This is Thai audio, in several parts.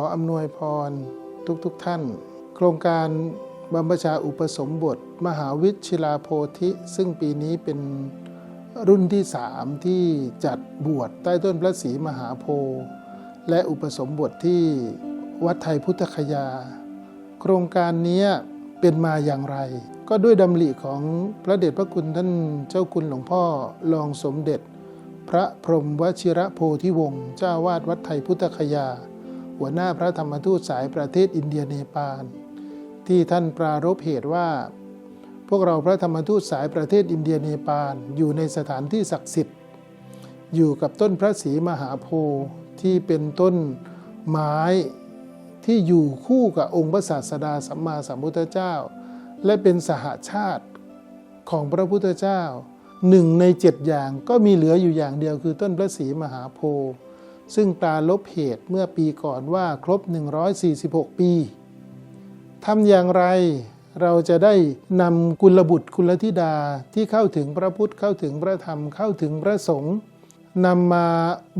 ออำนวยพรทุกๆทท่าน โครงการบรรพชาอุปสมบท มหาวิชิลาโพธิ ซึ่งปีนี้เป็นรุ่นที่สามที่จัดบวชใต้ต้นพระศรีมหาโพธิ์และอุปสมบทที่วัดไทยพุทธคยา โครงการนี้เป็นมาอย่างไร ก็ด้วยดำริของพระเดชพระคุณท่านเจ้าคุณหลวงพ่อรองสมเด็จ พระพรหมวชิระโพธิวงศ์เจ้าวาดวัดไทยพุทธคยา หัวหน้าพระธรรมทูตสายประเทศอินเดียเนปาล ที่ท่านปรารภเหตุว่า พวกเราพระธรรมทูตสายประเทศอินเดียเนปาลอยู่ในสถานที่ศักดิ์สิทธิ์ อยู่กับต้นพระศรีมหาโพธิ์ที่เป็นต้นไม้ที่อยู่คู่กับองค์พระศาสดาสัมมาสัมพุทธเจ้า และเป็นสหาชาติของพระพุทธเจ้าหนึ่งในเจ็ดอย่างก็มีเหลืออยู่อย่างเดียวคือต้นพระศรีมหาโพธิ์ ซึ่งปราลบเหตุเมื่อปีก่อนว่าครบ 146 ปีทำอย่างไรเราจะได้นำกุลบุตรกุลธิดาที่เข้าถึงพระพุทธเข้าถึงพระธรรมเข้าถึงพระสงฆ์นำมา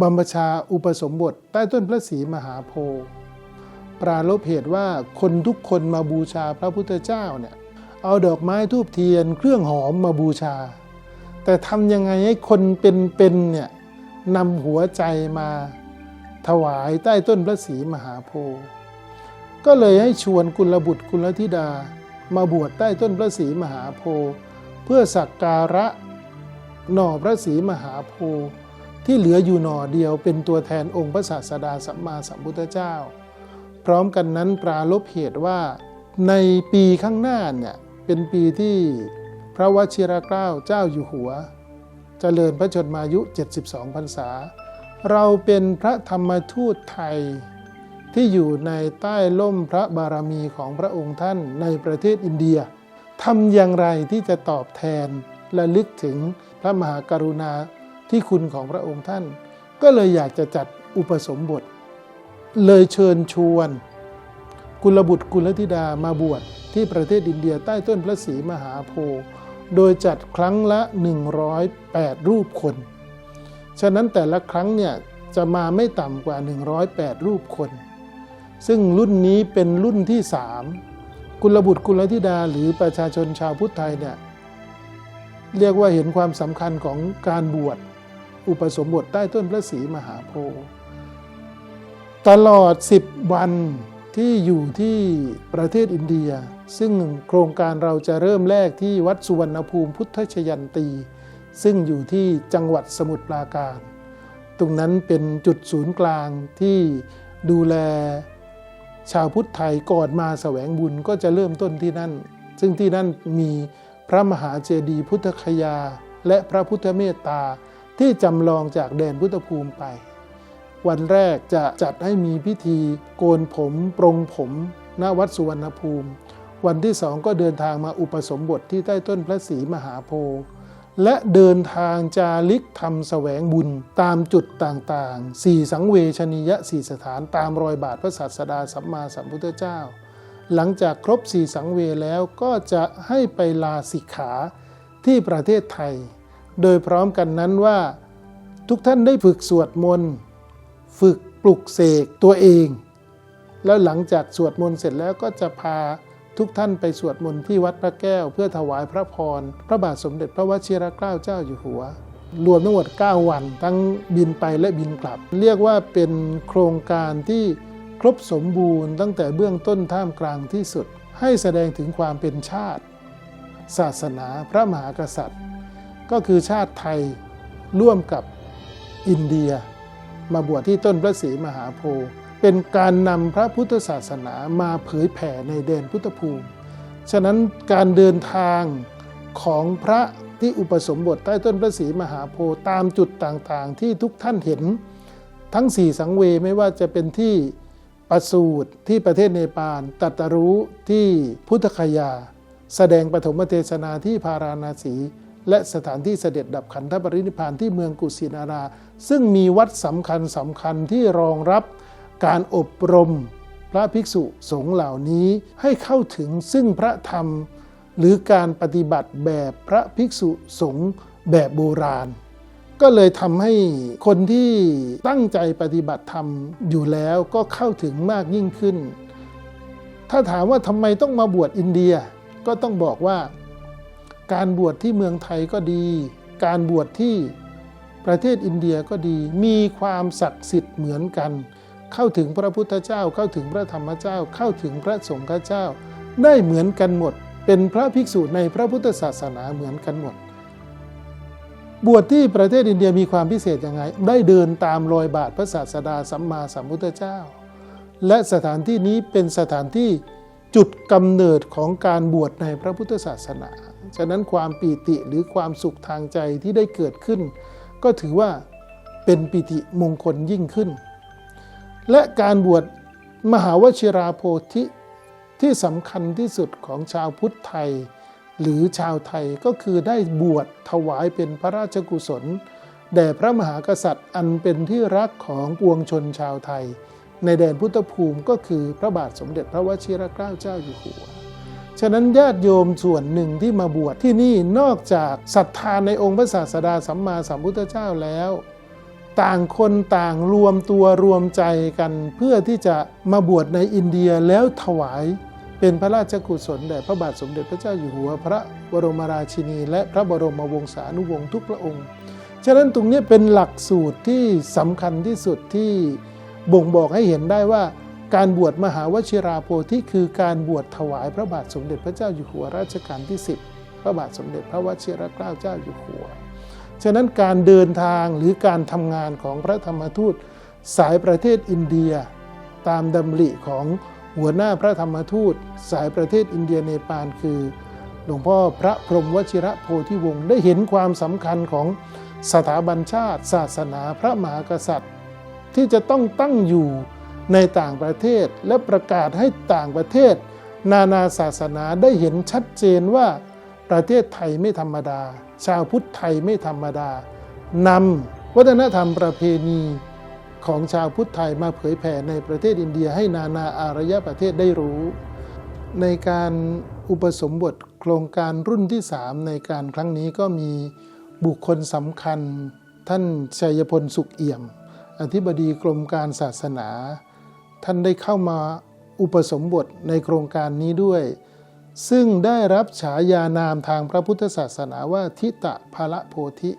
บำชาอุปสมบท ใต้ต้นพระศรีมหาโพธิ์ปราลบเหตุว่าคนทุกคนมาบูชาพระพุทธเจ้าเนี่ยเอาดอกไม้ทูบเทียนเครื่องหอมมาบูชา แต่ทำยังไงให้คนเป็นๆเนี่ย นำหัวใจมาถวายใต้ต้นพระศรีมหาโพธิ์ก็เลยให้ชวนกุลบุตรกุลธิดามาบวชใต้ต้นพระศรีมหาโพธิ์เพื่อสักการะหน่อพระศรีมหาโพธิ์ที่เหลืออยู่หน่อเดียวเป็นตัวแทนองค์พระศาสดาสัมมาสัมพุทธเจ้า พร้อมกันนั้นปราลบเหตุว่าในปีข้างหน้าเนี่ยเป็นปีที่พระวชิรเกล้าเจ้าอยู่หัว เจริญพระชนมายุ 72 พรรษา เราเป็นพระธรรมทูตไทย ที่อยู่ในใต้ล่มพระบารมีของพระองค์ท่านในประเทศอินเดียทำอย่างไรที่จะตอบแทนและลึกถึงพระมหากรุณาที่คุณของพระองค์ท่าน ก็เลยอยากจะจัดอุปสมบท เลยเชิญชวน กุลบุตรกุลธิดามาบวชที่ประเทศอินเดียใต้ต้นพระศรีมหาโพธิ์ โดยจัดครั้งละ 108 รูปคน ฉะนั้นแต่ละครั้งเนี่ยจะมาไม่ต่ำกว่า 108 รูปคน ซึ่งรุ่นนี้เป็นรุ่นที่ 3 กุลบุตรกุลธิดาหรือประชาชนชาวพุทธไทยเนี่ยเรียกว่าเห็นความสำคัญของการบวชอุปสมบทใต้ต้นพระศรีมหาโพธิ์ตลอด 10 วัน ที่อยู่ที่ประเทศอินเดีย ซึ่งโครงการเราจะเริ่มแรกที่วัดสุวรรณภูมิพุทธชยันตี ซึ่งอยู่ที่จังหวัดสมุทรปราการ ตรงนั้นเป็นจุดศูนย์กลางที่ดูแลชาวพุทธไทยก่อนมาแสวงบุญก็จะเริ่มต้นที่นั่น ซึ่งที่นั่นมีพระมหาเจดีย์พุทธคยา และพระพุทธเมตตาที่จำลองจากแดนพุทธภูมิไป วันแรกจะจัดให้มีพิธีโกนผมปรงผมณวัดสุวรรณภูมิ วันที่สองก็เดินทางมาอุปสมบทที่ใต้ต้นพระศรีมหาโพธิ์และเดินทางจาริกทำแสวงบุญตามจุดต่างๆ สี่สังเวชนียสี่สถานตามรอยบาทพระศาสดาสัมมาสัมพุทธเจ้า หลังจากครบสี่สังเวแล้วก็จะให้ไปลาสิกขาที่ประเทศไทย โดยพร้อมกันนั้นว่าทุกท่านได้ฝึกสวดมนต์ ฝึกปลุกเสกตัวเอง แล้วหลังจากสวดมนต์เสร็จแล้วก็จะพาทุกท่านไปสวดมนต์ที่วัดพระแก้ว เพื่อถวายพระพร พระบาทสมเด็จพระวชิรเกล้าเจ้าอยู่หัว รวมทั้งหมด 9 วัน ทั้งบินไปและบินกลับ เรียกว่าเป็นโครงการที่ครบสมบูรณ์ตั้งแต่เบื้องต้นท่ามกลางที่สุด ให้แสดงถึงความเป็นชาติ ศาสนาพระมหากษัตริย์ ก็คือชาติไทยร่วมกับอินเดีย มาบวชที่ต้นพระศรีมหาโพธิ์เป็นการนำพระพุทธศาสนามาเผยแผ่ในแดนพุทธภูมิ ฉะนั้นการเดินทางของพระที่อุปสมบทใต้ต้นพระศรีมหาโพธิ์ตามจุดต่างๆ ที่ทุกท่านเห็น ทั้งสี่สังเวไม่ว่าจะเป็นที่ประสูตรที่ประเทศเนปาลตัตรู้ที่พุทธคยา แสดงปฐมเทศนาที่พาราณสี และสถานที่เสด็จดับขันธปรินิพานที่เมืองกุสินารา ซึ่งมีวัดสำคัญสำคัญที่รองรับการอบรมพระภิกษุสงฆ์เหล่านี้ให้เข้าถึงซึ่งพระธรรม หรือการปฏิบัติแบบพระภิกษุสงฆ์แบบโบราณ ก็เลยทำให้คนที่ตั้งใจปฏิบัติธรรมอยู่แล้วก็เข้าถึงมากยิ่งขึ้น ถ้าถามว่าทำไมต้องมาบวชอินเดียก็ต้องบอกว่า การบวชที่เมืองไทยก็ดี การบวชที่ประเทศอินเดียก็ดี มีความศักดิ์สิทธิ์เหมือนกัน เข้าถึงพระพุทธเจ้า เข้าถึงพระธรรมเจ้า เข้าถึงพระสงฆ์เจ้า ได้เหมือนกันหมด เป็นพระภิกษุในพระพุทธศาสนาเหมือนกันหมด บวชที่ประเทศอินเดียมีความพิเศษยังไง ได้เดินตามรอยบาทพระศาสดาสัมมาสัมพุทธเจ้า และสถานที่นี้เป็นสถานที่จุดกำเนิดของการบวชในพระพุทธศาสนา ฉะนั้นความปีติหรือความสุขทางใจที่ได้เกิดขึ้น ก็ถือว่าเป็นปิติมงคลยิ่งขึ้น และการบวชมหาวชิราโพธิที่สำคัญที่สุดของชาวพุทธไทย หรือชาวไทยก็คือได้บวชถวายเป็นพระราชกุศล แด่พระมหากษัตริย์อันเป็นที่รักของปวงชนชาวไทย ในแดนพุทธภูมิก็คือพระบาทสมเด็จพระวชิรเกล้าเจ้าอยู่หัว ฉะนั้นญาติโยมส่วนหนึ่งที่มาบวชที่นี่นอกจากศรัทธาในองค์พระศาสดาสัมมาสัมพุทธเจ้าแล้ว ต่างคนต่างรวมตัวรวมใจกัน เพื่อที่จะมาบวชในอินเดียแล้วถวายเป็นพระราชกุศลแด่พระบาทสมเด็จพระเจ้าอยู่หัว พระบรมราชินี และพระบรมวงศานุวงศ์ทุกพระองค์ ฉะนั้นตรงนี้เป็นหลักสูตรที่สำคัญที่สุดที่บ่งบอกให้เห็นได้ว่า การบวชมหาวชิราโพธิคือการบวชถวายพระบาทสมเด็จพระเจ้าอยู่หัวรัชกาลที่ 10 พระบาทสมเด็จพระวชิรเกล้าเจ้าอยู่หัว ฉะนั้นการเดินทางหรือการทำงานของพระธรรมทูตสายประเทศอินเดีย ตามดำริของหัวหน้าพระธรรมทูต สายประเทศอินเดียเนปาลคือ หลวงพ่อพระพรหมวชิระโพธิวงศ์ได้เห็นความสำคัญของสถาบันชาติ ศาสนาพระมหากษัตริย์ ที่จะต้องตั้งอยู่ ในต่างประเทศและประกาศให้ต่างประเทศ นานาศาสนาได้เห็นชัดเจนว่าประเทศไทยไม่ธรรมดา ชาวพุทธไทยไม่ธรรมดานำวัฒนธรรมประเพณีของชาวพุทธไทยมาเผยแผ่ในประเทศอินเดียให้นานาอารยประเทศได้รู้ ในการอุปสมบทโครงการรุ่นที่ 3 ในการครั้งนี้ก็มีบุคคลสำคัญ ท่านชัยพลสุขเอี่ยม อธิบดีกรมการศาสนา ท่านได้เข้ามาอุปสมบทในโครงการนี้ด้วย ซึ่งได้รับฉายานามทางพระพุทธศาสนาว่าทิตะภละโพธิ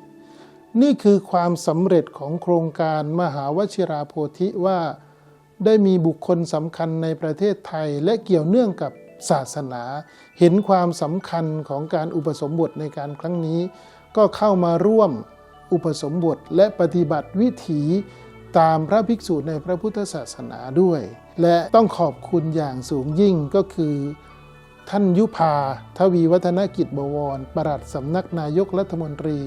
นี่คือความสำเร็จของโครงการมหาวชิราโพธิว่าได้มีบุคคลสำคัญในประเทศไทยและเกี่ยวเนื่องกับศาสนา เห็นความสำคัญของการอุปสมบทในการครั้งนี้ ก็เข้ามาร่วมอุปสมบทและปฏิบัติวิถี ตามพระภิกษุในพระพุทธศาสนาด้วย และต้องขอบคุณอย่างสูงยิ่งก็คือ ท่านยุพาทวีวัฒนกิจบวรปลัดสำนักนายกรัฐมนตรี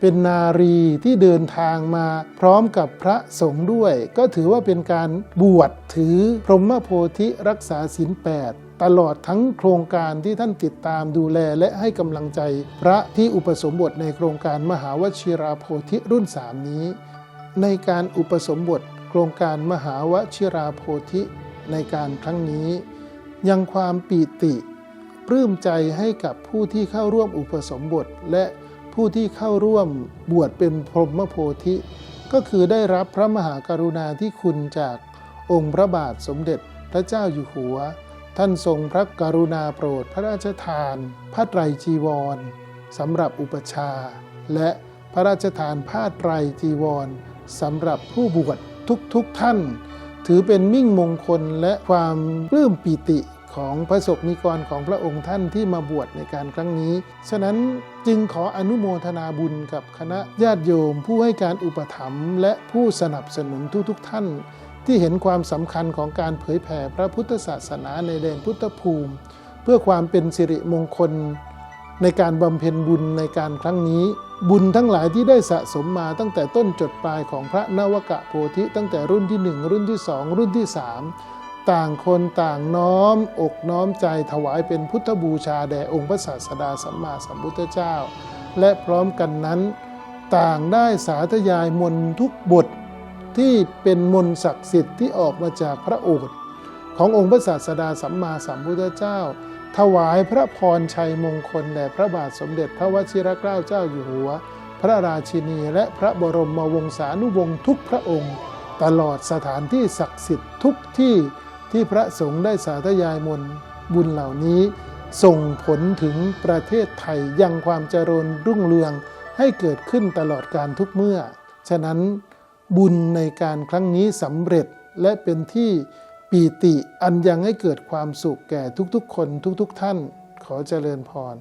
เป็นนารีที่เดินทางมาพร้อมกับพระสงฆ์ด้วย ก็ถือว่าเป็นการบวชถือพรหมโพธิรักษาศีลแปดตลอดทั้งโครงการที่ท่านติดตามดูแลและให้กำลังใจ พระที่อุปสมบทในโครงการมหาวชิราโพธิรุ่น3นี้ ในการอุปสมบทโครงการมหาวชิราโพธิในการครั้งนี้ ยังความปีติปลื้มใจให้กับผู้ที่เข้าร่วมอุปสมบทและผู้ที่เข้าร่วมบวชเป็นพรหมโพธิ ก็คือได้รับพระมหากรุณาธิคุณจากองค์พระบาทสมเด็จพระเจ้าอยู่หัว ท่านทรงพระกรุณาโปรดพระราชทานผ้าไตรจีวรสำหรับอุปชา และพระราชทานผ้าไตรจีวร สำหรับผู้บวชทุกๆทท่าน ถือเป็นมิ่งมงคลและความปลื้มปิติของพระสกนิกรของพระองค์ท่านที่มาบวชในการครั้งนี้ ฉะนั้นจึงขออนุโมทนาบุญกับคณะญาติโยม ผู้ให้การอุปถัมภ์และผู้สนับสนุนทุกๆทท่าน ที่เห็นความสำคัญของการเผยแผ่พระพุทธศาสนาในแดนพุทธภูมิ เพื่อความเป็นสิริมงคล ในการบำเพ็ญบุญในการครั้งนี้ บุญทั้งหลายที่ได้สะสมมาตั้งแต่ต้นจดปลายของพระนวกะโพธิตั้งแต่รุ่นที่ 1 รุ่นที่ 2 รุ่นที่ 3 ต่างคนต่างน้อม อกน้อมใจถวายเป็นพุทธบูชาแด่องค์พระศาสดาสัมมาสัมพุทธเจ้า และพร้อมกันนั้น ต่างได้สาธยายมนทุกบทที่เป็นมนศักดิ์สิทธิ์ที่ออกมาจากพระโอษฐ์ขององค์พระศาสดาสัมมาสัมพุทธเจ้า ถวายพระพรชัยมงคลแด่พระบาทสมเด็จพระวชิรเกล้าเจ้าอยู่หัว พระราชินีและพระบรมวงศานุวงศ์ทุกพระองค์ ตลอดสถานที่ศักดิ์สิทธิ์ทุกที่ที่พระสงฆ์ได้สาธยายมนต์บุญเหล่านี้ ส่งผลถึงประเทศไทยยังความเจริญรุ่งเรืองให้เกิดขึ้นตลอดการทุกเมื่อ ฉะนั้นบุญในการครั้งนี้สำเร็จและเป็นที่ ปีติอันยังให้เกิดความสุขแก่ทุกๆ คนทุกๆ ท่านขอเจริญพร